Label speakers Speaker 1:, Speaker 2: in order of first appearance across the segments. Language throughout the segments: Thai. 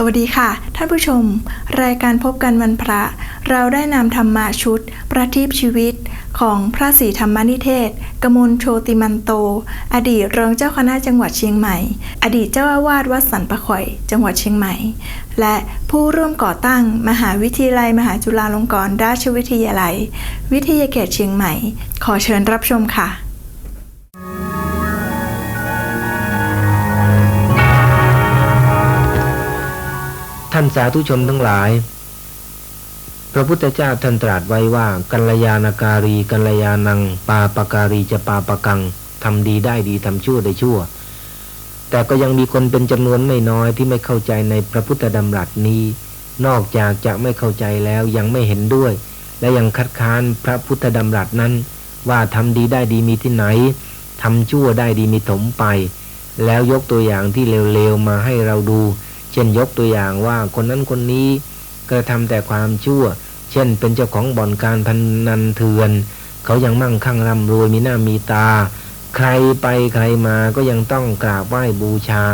Speaker 1: สวัสดีค่ะ ท่านผู้ชม รายการพบกันวันพระ เราได้นำธรรมาชุด ประทีปชีวิตของพระศรีธรรมนิเทศ กมลโชติมันโต อดีตรองเจ้าคณะจังหวัดเชียงใหม่ อดีตเจ้าอาวาสวัดสันปะข่อย จังหวัดเชียงใหม่ และผู้ร่วมก่อตั้งมหาวิทยาลัย มหาจุฬาลงกรณราชวิทยาลัย วิทยาเขตเชียงใหม่ ขอเชิญรับชมค่ะ
Speaker 2: ท่านสาธุชนทั้งหลาย พระพุทธเจ้าท่านตรัสไว้ว่า กัลยาณการี กัลยาณัง ปาปการีจะปาปกังทำดีได้ดีทำชั่วได้ชั่ว แต่ก็ยังมีคนเป็นจำนวนไม่น้อยที่ไม่เข้าใจในพระพุทธดำรัสนี้ นอกจากจะไม่เข้าใจแล้วยังไม่เห็นด้วย และยังคัดค้านพระพุทธดำรัสนั้น ว่าทำดีได้ดีมีที่ไหนทำชั่วได้ดีมีถมไป แล้วยกตัวอย่างที่เร็วๆมาให้เราดู เช่นยกตัวอย่างว่าคนนั้นคนนี้กระทำแต่ความชั่ว เช่นเป็นเจ้าของบ่อนการพนันเถื่อน เขายังมั่งคั่งร่ำรวยมีหน้ามีตา ใครไปใครมาก็ยังต้องกราบไหว้บูชา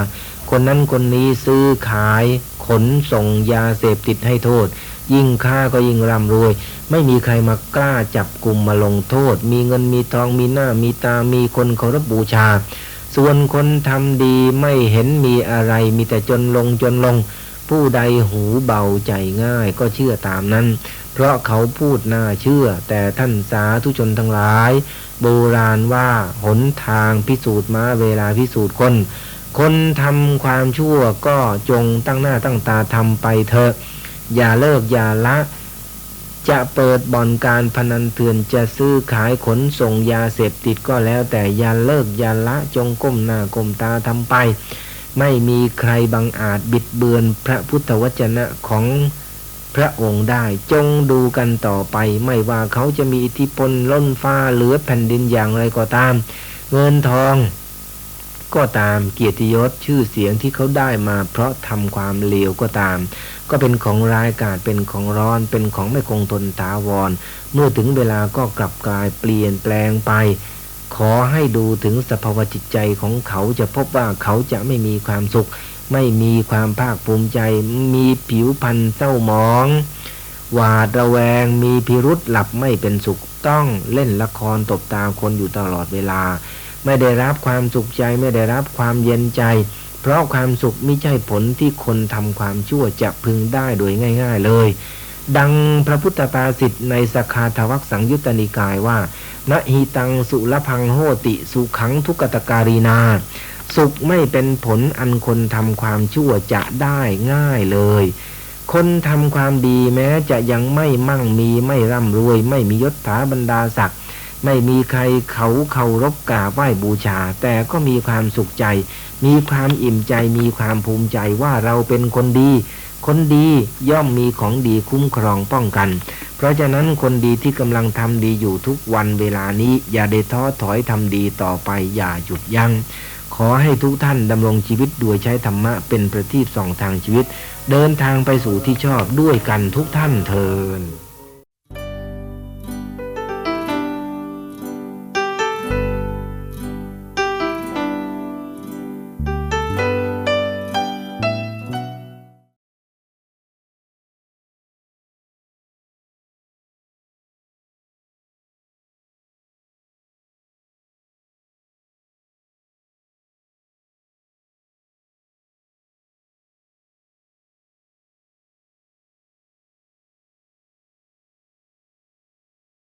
Speaker 2: คนนั้นคนนี้ซื้อขาย ขนส่งยาเสพติดให้โทษ ยิ่งฆ่าก็ยิ่งร่ำรวย ไม่มีใครมากล้าจับกลุ่มมาลงโทษ มีเงินมีทองมีหน้ามีตามีคนเคารพบูชา ส่วนคนทำดีไม่เห็นมีอะไรมีแต่จนลงจนลง ผู้ใดหูเบาใจง่ายก็เชื่อตามนั้น เพราะเขาพูดน่าเชื่อ แต่ท่านสาธุชนทั้งหลาย โบราณว่าหนทางพิสูจน์มาเวลาพิสูจน์คน คนทำความชั่วก็จงตั้งหน้าตั้งตาทำไปเถอะ อย่าเลิกอย่าละ จะเปิดบ่อนการพนันเถื่อนจะซื้อขายขนส่งยาเสพติดก็แล้วแต่ยาเลิกยาละจงก้มหน้าก้มตาทำไป ไม่มีใครบังอาจบิดเบือนพระพุทธวจนะของพระองค์ได้จงดูกันต่อไป ไม่ว่าเขาจะมีอิทธิพลล้นฟ้าเหลือแผ่นดินอย่างไรก็ตาม เงินทอง ก็ตามเกียรติยศชื่อเสียงที่เขาได้มาเพราะทำความเลวก็ตาม ก็เป็นของร้ายกาจเป็นของร้อนเป็นของไม่คงทนถาวร เมื่อถึงเวลาก็กลับกลายเปลี่ยนแปลงไป ขอให้ดูถึงสภาวะจิตใจของเขาจะพบว่าเขาจะไม่มีความสุข ไม่มีความภาคภูมิใจ มีผิวพรรณเศร้าหมอง หวาดระแวง มีพิรุษหลับไม่เป็นสุขต้องเล่นละครตบตาคนอยู่ตลอดเวลา ไม่ได้รับความสุขใจไม่ได้รับความเย็นใจ เพราะความสุขไม่ใช่ผลที่คนทำความชั่วจะพึงได้โดยง่าย ๆเลย ดังพระพุทธภาษิตในสคาทวักสังยุตตนิกายว่านะหิตังสุลพังโหติสุขังทุกตการีนา สุขไม่เป็นผลอันคนทำความชั่วจะได้ง่ายเลย คนทำความดีแม้จะยังไม่มั่งมีไม่ร่ำรวย ไม่มียศถาบรรดาศักดิ์ ไม่มีใครเขาเคารพกราบไหว้บูชา แต่ก็มีความสุขใจ มีความอิ่มใจมีความภูมิใจว่าเราเป็นคนดี คนดีย่อมมีของดีคุ้มครองป้องกัน เพราะฉะนั้นคนดีที่กำลังทำดีอยู่ทุกวันเวลานี้ อย่าได้ท้อถอยทำดีต่อไปอย่าหยุดยัง้งขอให้ทุกท่านดำรงชีวิตโดยใช้ธรรมะเป็นประทีปส่องทางชีวิต เดินทางไปสู่ที่ชอบด้วยกันทุกท่านเทิน